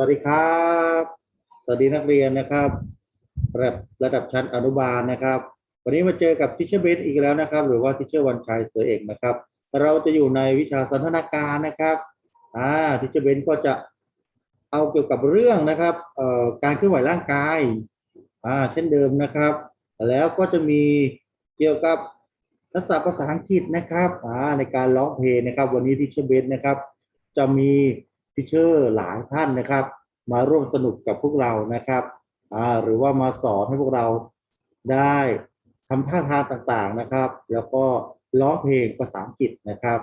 สวัสดีครับ สวัสดีนักเรียนนะครับระดับระดับชั้นอนุบาลนะครับ วันนี้มาเจอกับทิชเชอร์เบสอีกแล้วนะครับ หรือว่าทิชเชอร์วันชัยเสือเอกนะครับ เราจะอยู่ในวิชาสันทนาการนะครับอ่าทิชเชอร์เบสก็จะเอาเกี่ยวกับเรื่องนะครับเอ่อการเคลื่อนไหวร่างกายอ่าเช่นเดิมนะครับ แล้วก็จะมีเกี่ยวกับทักษะภาษาอังกฤษนะครับอ่าในการร้องเพลงนะครับ วันนี้ทิชเชอร์เบสนะครับ จะมี ทิเชอร์หลายท่านนะครับ มาร่วมสนุกกับพวกเรานะครับหรือว่ามาสอนให้พวกเราได้ทำท่าทางต่างๆนะครับ แล้วก็ร้องเพลงภาษาอังกฤษนะครับ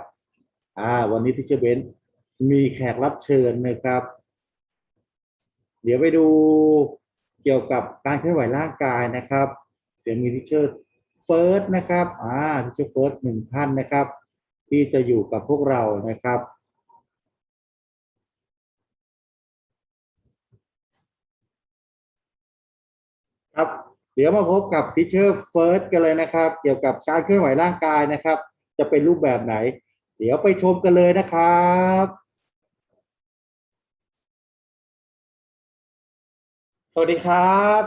วันนี้ทิเชอร์เบนมีแขกรับเชิญนะครับ เดี๋ยวไปดูเกี่ยวกับการเคลื่อนไหวร่างกายนะครับ เดี๋ยวมีทิเชอร์เฟิร์สนะครับ อ่าทิเชอร์เฟิร์สหนึ่งท่านนะครับ ที่จะอยู่กับพวกเรานะครับ ครับ เดี๋ยวมาพบกับทิเชอร์เฟิร์สกันเลยนะครับ เกี่ยวกับการเคลื่อนไหวร่างกายนะครับ จะเป็นรูปแบบไหน เดี๋ยวไปชมกันเลยนะครับสวัสดีครับ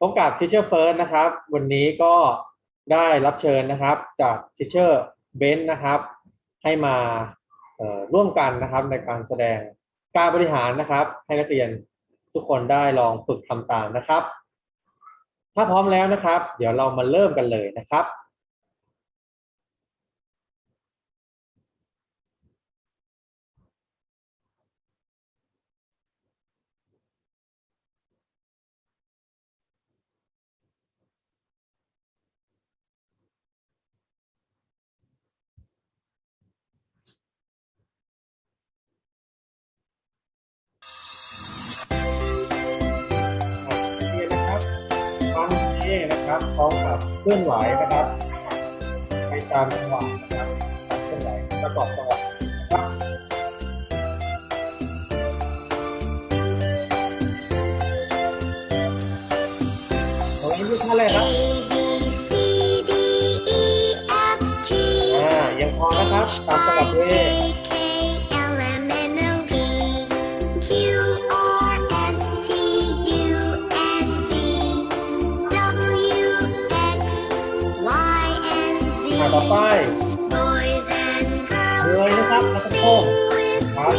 พบกับ Teacher First นะครับ วันนี้ก็ได้รับเชิญนะครับจาก Teacher Ben นะครับ ให้มาร่วมกันนะครับในการแสดงการบริหารนะครับ ให้นักเรียนทุกคนได้ลองฝึกทำตามนะครับ ถ้าพร้อมแล้วนะครับ เดี๋ยวเรามาเริ่มกันเลยนะครับ นี้นะครับพร้อมกับเคลื่อนไหวนะครับไปตามจังหวะนะครับการเคลื่อนไหวประกอบจังหวะนะครับเอาไว้ที่ท่าแรกครับอ่ายังพอนะครับตามจังหวะด้วย ต่อไปเลยนะครับแล้วก็โค้งครับ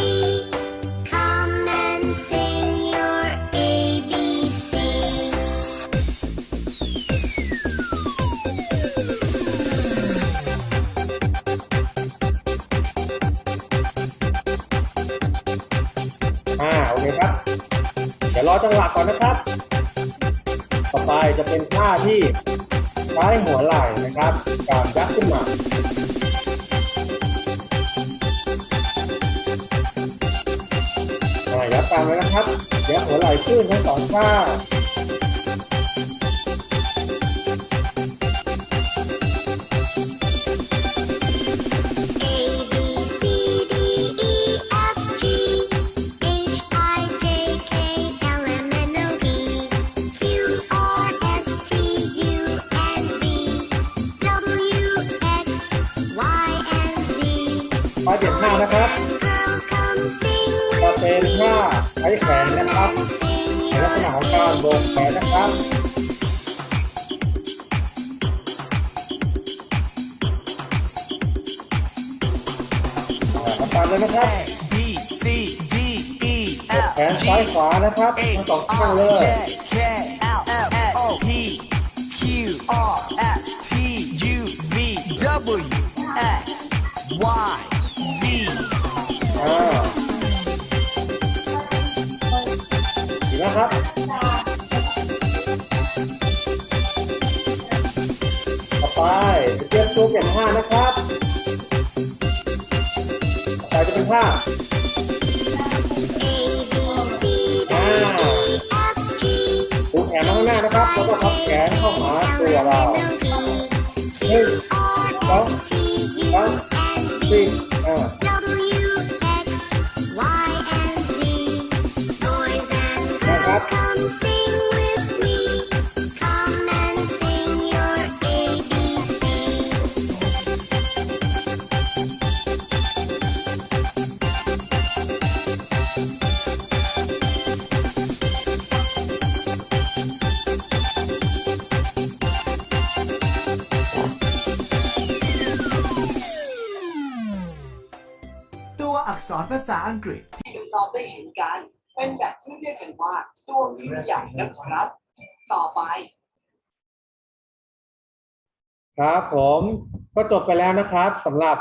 อ่าโอเคครับ เดี๋ยวรอจังหวะก่อนนะครับ ต่อไปจะเป็นท่าที่ ใช้หัวไหล่นะครับ การยักขึ้นมาอ่ายักตามไว้นะครับยักหัวไหล่ขึ้นทั้งสองข้าง ขนนะครับอ่าทำตามเลยนะครับ B C D E แขน F ซ้าย G ขวานะครับทั้งสอง H ข้างเล I ย J K L M N O P Q R S T U V W รียมตัวเปลี่ยนท่านะครับต่อไปจะเป็นท่า A B C D E F G ปูแขนมาข้างหน้านะครับ แล้วก็พับแขนเข้าหาตัวเรา ษรภาษาอังกฤษ ที่เราได้เห็นกัน เป็นแบบที่เรียกกันว่าตัวมีใหญ่นะครับ ต่อไป ครับผมก็จบไปแล้วนะครับสำหรับ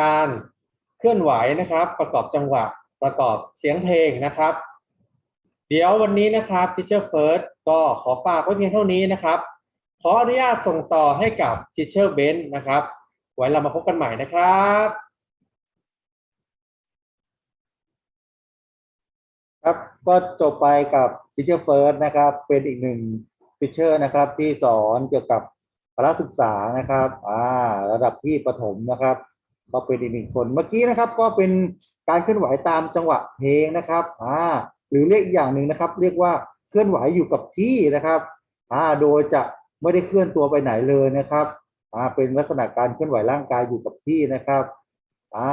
การเคลื่อนไหวนะครับ ประกอบจังหวะประกอบเสียงเพลงนะครับ เดี๋ยววันนี้นะครับ Teacher First ก็ขอฝากไว้เพียงเท่านี้นะครับ ขออนุญาตส่งต่อให้กับ Teacher Ben นะครับ ไว้เรามาพบกันใหม่นะครับ ครับก็จบไปกับ Teacher First นะครับ เป็นอีกหนึ่ง Teacher นะครับ ที่สอนเกี่ยวกับพละศึกษานะครับอ่าระดับที่ประถมนะครับ ก็เป็นอีกหนึ่งคนเมื่อกี้นะครับ ก็เป็นการเคลื่อนไหวตามจังหวะเพลงนะครับอ่าหรือเรียกอีกอย่างหนึ่งนะครับ เรียกว่าเคลื่อนไหวอยู่กับที่นะครับอ่าโดยจะไม่ได้เคลื่อนตัวไปไหนเลยนะครับอ่าเป็นลักษณะการเคลื่อนไหวร่างกายอยู่กับที่นะครับอ่า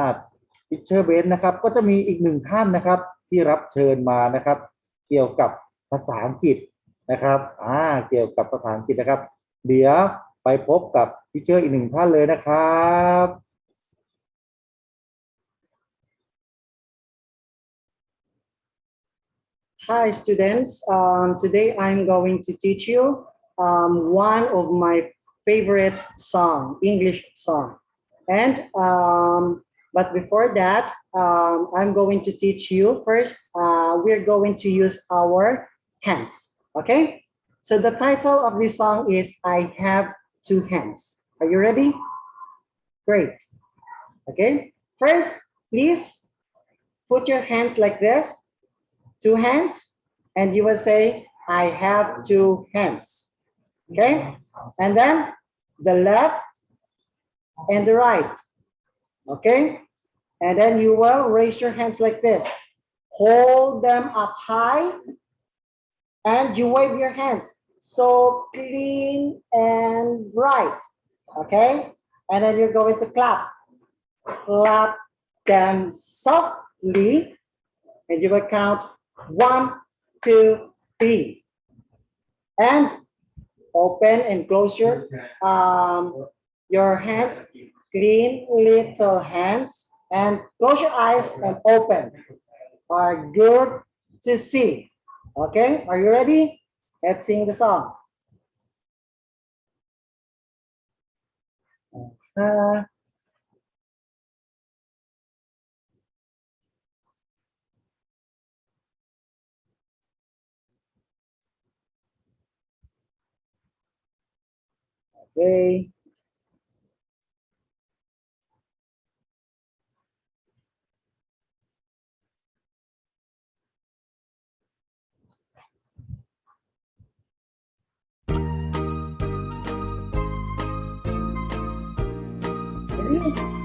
พิเชอร์เบนนะครับ ก็จะมีอีกหนึ่งท่านนะครับ ที่รับเชิญมานะครับ เกี่ยวกับภาษาอังกฤษนะครับอ่าเกี่ยวกับภาษาอังกฤษนะครับ เดี๋ยวไปพบกับพิเชอร์อีกหนึ่งท่านเลยนะครับ Hi students, um, today I'm going to teach you um, one of my favorite song, English song. And um, but before that, um, I'm going to teach you first, uh, we're going to use our hands, okay? So the title of this song is I Have Two Hands. Are you ready? Great. Okay, first, please put your hands like this two hands and you will say i have two hands okay and then the left and the right okay? And then you will raise your hands like this. Hold them up high and you wave your hands. So clean and bright. Okay? And then you're going to clap. Clap them softly. And you will count one, two, three. And open and close your um your hands, clean little hands, and close your eyes and open. Are good to see. Okay, are you ready? Let's sing the song. Uh, Okay. See.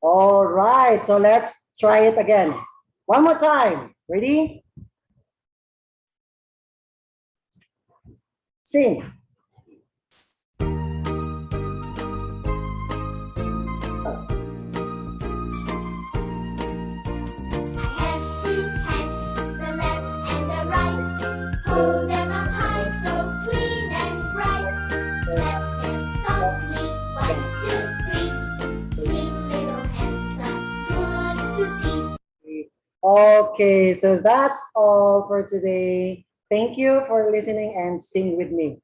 All right, so let's try it again. One more time. Ready? Sing. Okay, so that's all for today. Thank you for listening and sing with me.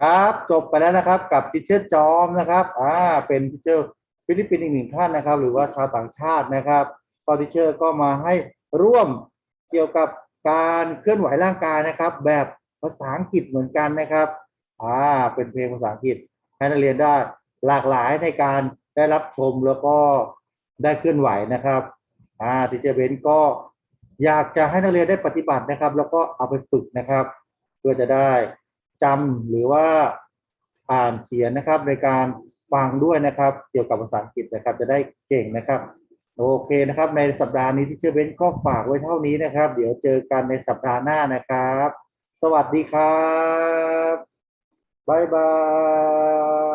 ครับจบไปแล้วนะครับกับทิเชอร์จอมนะครับอ่าเป็นทิเชอร์ฟิลิปปินส์อีกหนึ่งท่านนะครับ หรือว่าชาวต่างชาตินะครับก็ทิเชอร์ก็มาให้ร่วมเกี่ยวกับการเคลื่อนไหวร่างกายนะครับ แบบภาษาอังกฤษเหมือนกันนะครับ อ่าเป็นเพลงภาษาอังกฤษให้นักเรียนได้หลากหลายในการได้รับชมแล้วก็ได้เคลื่อนไหวนะครับอ่าทิเชอร์เบนก็อยากจะให้นักเรียนได้ปฏิบัตินะครับ แล้วก็เอาไปฝึกนะครับ เพื่อจะได้จำหรือว่าอ่านเขียนนะครับในการฟังด้วยนะครับ เกี่ยวกับภาษาอังกฤษนะครับ จะได้เก่งนะครับ โอเคนะครับ ในสัปดาห์นี้ที่เชอร์เบนก็ฝากไว้เท่านี้นะครับ เดี๋ยวเจอกันในสัปดาห์หน้านะครับ สวัสดีครับ บ๊ายบาย